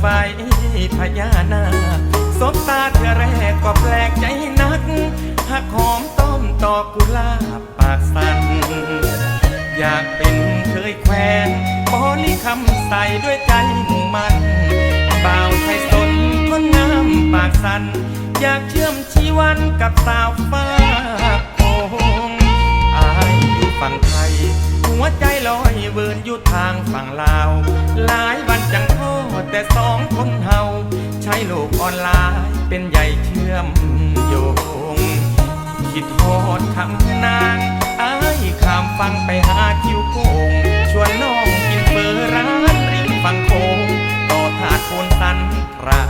ไฟพญานาคสบตาเธอแรกก็แปลกใจนักหักหอมต้มตอกกุลาบปากสันอยากเป็นเคยแควนบอลิคำใส่ด้วยใจมุ่งมันบ่าวไทยสนคนงามปากสันอยากเชื่อมชีวันกับสาวฟ้าโคงอายอยู่ฝั่งไทย หัวใจลอยเวินอยู่ทางฝั่งลาวหลาย แต่สองคนเฮาใช้โลกออนไลน์เป็นใหญ่เชื่อมโยง คิดโทษคำนางอายข้ามฟังไปหาคิวโกงชวนน้องกินเบอร์ร้านริมฟังโคงต่อถาดโคนตันพรา